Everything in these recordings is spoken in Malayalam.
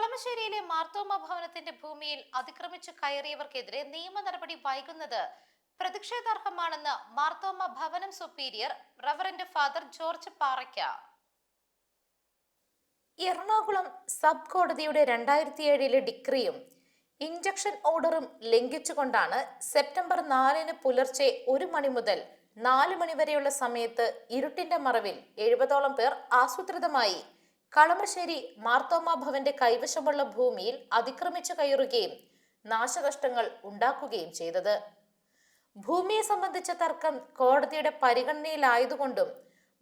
കളമശ്ശേരിയിലെ മാർത്തോമ ഭവനത്തിന്റെ ഭൂമിയിൽ അതിക്രമിച്ചു കയറിയവർക്കെതിരെ നിയമ നടപടി വൈകുന്നത് പ്രതിഷേധാർഹമാണെന്ന് Marthoma Bhavanam superior reverend father George Paraykka. Ernakulam sub കോടതിയുടെ രണ്ടായിരത്തി ഏഴിലെ ഡിക്രിയും ഇഞ്ചക്ഷൻ ഓർഡറും ലംഘിച്ചുകൊണ്ടാണ് സെപ്റ്റംബർ നാലിന് പുലർച്ചെ ഒരു മണി മുതൽ നാല് മണിവരെയുള്ള സമയത്ത് ഇരുട്ടിന്റെ മറവിൽ എഴുപതോളം പേർ ആസൂത്രിതമായി കളമശ്ശേരി മാർത്തോമ ഭവന്റെ കൈവശമുള്ള ഭൂമിയിൽ അതിക്രമിച്ചു കയറുകയും നാശനഷ്ടങ്ങൾ ഉണ്ടാക്കുകയും ചെയ്തത്. ഭൂമിയെ സംബന്ധിച്ച തർക്കം കോടതിയുടെ പരിഗണനയിലായതുകൊണ്ടും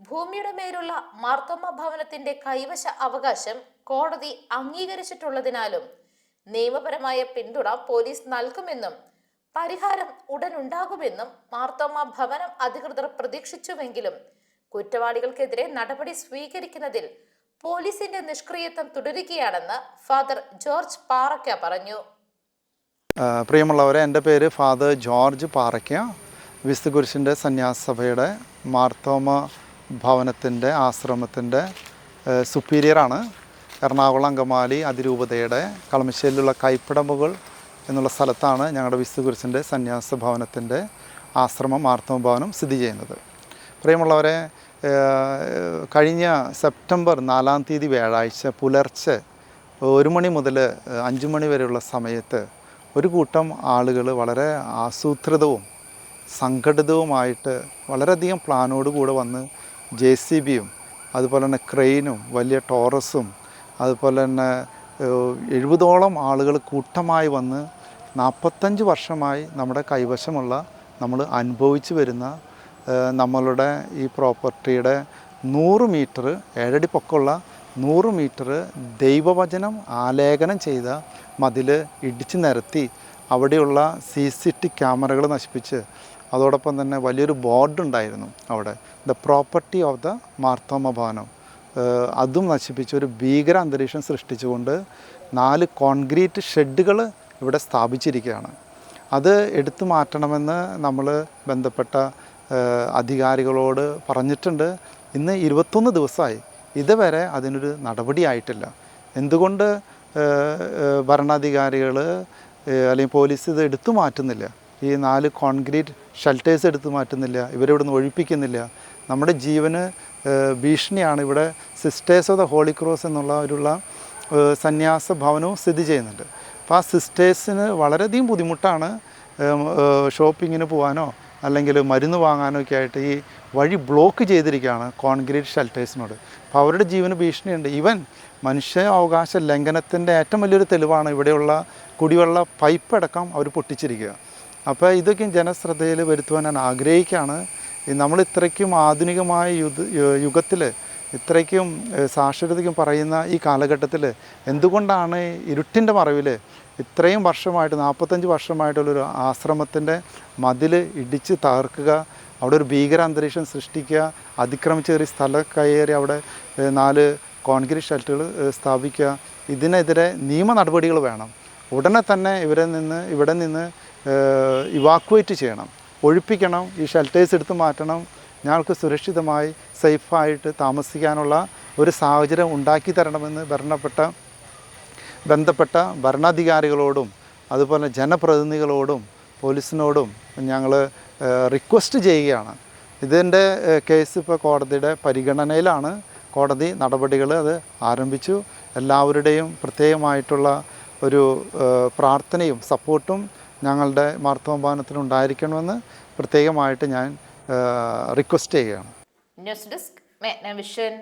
ഭൂമിയുടെ മേലുള്ള മാർത്തോമ ഭവനത്തിന്റെ കൈവശ അവകാശം കോടതി അംഗീകരിച്ചിട്ടുള്ളതിനാലും നിയമപരമായ പിന്തുണ പോലീസ് നൽകുമെന്നും പരിഹാരം ഉടൻ ഉണ്ടാകുമെന്നും മാർത്തോമ ഭവനം അധികൃതർ പ്രതീക്ഷിച്ചുവെങ്കിലും കുറ്റവാളികൾക്കെതിരെ നടപടി സ്വീകരിക്കുന്നതിൽ പോലീസിന്റെ നിഷ്ക്രിയത്വം തുടരുകയാണെന്ന് ഫാദർ ജോർജ് പാറയ്ക്ക പറഞ്ഞു. പ്രിയമുള്ളവരെ എന്റെ പേര് ഫാദർ ജോർജ് പാറയ്ക്ക. വിശുദ്ധ കുരിശിന്റെ സന്യാസഭയുടെ മാർത്തോമ ഭവനത്തിന്റെ ആശ്രമത്തിന്റെ സുപ്പീരിയറാണ്. എറണാകുളം അങ്കമാലി അതിരൂപതയുടെ കളമശ്ശേരിയിലുള്ള കൈപ്പടമ്പുകൾ എന്നുള്ള സ്ഥലത്താണ് ഞങ്ങളുടെ വിശുദ്ധ കുരിശിന്റെ സന്യാസ ഭവനത്തിന്റെ ആശ്രമം മാർത്തോമ ഭവനം സ്ഥിതി ചെയ്യുന്നത്. പ്രിയമുള്ളവരെ കഴിഞ്ഞ സെപ്റ്റംബർ നാലാം തീയതി വ്യാഴാഴ്ച പുലർച്ചെ ഒരു മണി മുതൽ അഞ്ച് മണി വരെയുള്ള സമയത്ത് ഒരു കൂട്ടം ആളുകൾ വളരെ ആസൂത്രിതവും സംഘടിതവുമായിട്ട് വളരെയധികം പ്ലാനോട് കൂടെ വന്ന് ജെ സി ബിയും അതുപോലെ തന്നെ ക്രെയിനും വലിയ ടോറസും അതുപോലെ തന്നെ എഴുപതോളം ആളുകൾ കൂട്ടമായി വന്ന് നാൽപ്പത്തഞ്ച് വർഷമായി നമ്മുടെ കൈവശമുള്ള നമ്മൾ അനുഭവിച്ചു വരുന്ന നമ്മളുടെ ഈ പ്രോപ്പർട്ടിയുടെ നൂറ് മീറ്റർ ഏഴടി പൊക്കമുള്ള നൂറ് മീറ്റർ ദൈവവചനം ആലേഖനം ചെയ്ത മതിൽ ഇടിച്ചു നിരത്തി അവിടെയുള്ള സി സി ടി ക്യാമറകൾ നശിപ്പിച്ച് അതോടൊപ്പം തന്നെ വലിയൊരു ബോർഡ് ഉണ്ടായിരുന്നു അവിടെ. The property of the Marthoma Bhavanam. അതും നശിപ്പിച്ച് ഒരു ഭീകര അന്തരീക്ഷം സൃഷ്ടിച്ചുകൊണ്ട് നാല് കോൺക്രീറ്റ് ഷെഡുകൾ ഇവിടെ സ്ഥാപിച്ചിരിക്കുകയാണ്. അത് എടുത്തു മാറ്റണമെന്ന് നമ്മൾ ബന്ധപ്പെട്ട അധികാരികളോട് പറഞ്ഞിട്ടുണ്ട്. ഇന്ന് ഇരുപത്തൊന്ന് ദിവസമായി. ഇതുവരെ അതിനൊരു നടപടിയായിട്ടില്ല എന്തുകൊണ്ട് ഭരണാധികാരികൾ അല്ലെങ്കിൽ പോലീസ് ഇത് എടുത്തു മാറ്റുന്നില്ല? ഈ നാല് കോൺക്രീറ്റ് ഷെൽട്ടേഴ്സ് എടുത്തു മാറ്റുന്നില്ല. ഇവരെ ഇവിടുന്ന് ഒഴിപ്പിക്കുന്നില്ല. നമ്മുടെ ജീവന് ഭീഷണിയാണ് ഇവിടെ sisters of the holy cross എന്നുള്ള ഒരുള്ള സന്യാസ ഭവനവും സ്ഥിതി ചെയ്യുന്നുണ്ട്. അപ്പോൾ ആ സിസ്റ്റേഴ്സിന് വളരെയധികം ബുദ്ധിമുട്ടാണ് ഷോപ്പിങ്ങിന് പോകാനോ അല്ലെങ്കിൽ മരുന്ന് വാങ്ങാനൊക്കെ ആയിട്ട് ഈ വഴി ബ്ലോക്ക് ചെയ്തിരിക്കുകയാണ് കോൺക്രീറ്റ് ഷെൽട്ടേഴ്സിനോട് അപ്പോൾ അവരുടെ ജീവന് ഭീഷണിയുണ്ട്. ഈവൻ മനുഷ്യ അവകാശ ലംഘനത്തിന്റെ ഏറ്റവും വലിയൊരു തെളിവാണ് ഇവിടെയുള്ള കുടിവെള്ള പൈപ്പ് അടക്കം അവർ പൊട്ടിച്ചിരിക്കുക. അപ്പോൾ ഇതൊക്കെ ജനശ്രദ്ധയിൽ വരുത്തുവാൻ ഞാൻ ആഗ്രഹിക്കുകയാണ്. നമ്മൾ ഇത്രയ്ക്കും ആധുനികമായ യുദ്ധ യുഗത്തിൽ ഇത്രയ്ക്കും സാക്ഷരതയ്ക്കും പറയുന്ന ഈ കാലഘട്ടത്തിൽ എന്തുകൊണ്ടാണ് ഇരുട്ടിന്റെ മറവിൽ ഇത്രയും വർഷമായിട്ട് നാൽപ്പത്തഞ്ച് വർഷമായിട്ടുള്ളൊരു ആശ്രമത്തിന്റെ മതിൽ ഇടിച്ച് തകർക്കുക അവിടെ ഒരു ഭീകര അന്തരീക്ഷം സൃഷ്ടിക്കുക അതിക്രമിച്ചേറി സ്ഥലം കയറി അവിടെ നാല് കോൺക്രീറ്റ് ഷെൽട്ടുകൾ സ്ഥാപിക്കുക ഇതിനെതിരെ നിയമ നടപടികൾ വേണം. ഉടനെ തന്നെ ഇവരെ നിന്ന് ഇവിടെ നിന്ന് ഇവാക്വേറ്റ് ചെയ്യണം. ഒഴിപ്പിക്കണം ഈ ഷെൽട്ടേഴ്സ് എടുത്ത് മാറ്റണം. ഞങ്ങൾക്ക് സുരക്ഷിതമായി സേഫായിട്ട് താമസിക്കാനുള്ള ഒരു സാഹചര്യം ഉണ്ടാക്കി തരണമെന്ന് ഭരണപ്പെട്ട ബന്ധപ്പെട്ട ഭരണാധികാരികളോടും അതുപോലെ ജനപ്രതിനിധികളോടും പോലീസിനോടും ഞങ്ങൾ റിക്വസ്റ്റ് ചെയ്യുകയാണ്. ഇതിന്റെ കേസ് ഇപ്പോൾ കോടതിയുടെ പരിഗണനയിലാണ്. കോടതി നടപടികൾ അത് ആരംഭിച്ചു. എല്ലാവരുടെയും പ്രത്യേകമായിട്ടുള്ള ഒരു പ്രാർത്ഥനയും സപ്പോർട്ടും ഞങ്ങളുടെ മാർത്തോമ്പാനത്തിന് ഉണ്ടായിരിക്കണമെന്ന് പ്രത്യേകമായിട്ട് ഞാൻ റിക്വസ്റ്റ് ചെയ്യുകയാണ്. News desk vision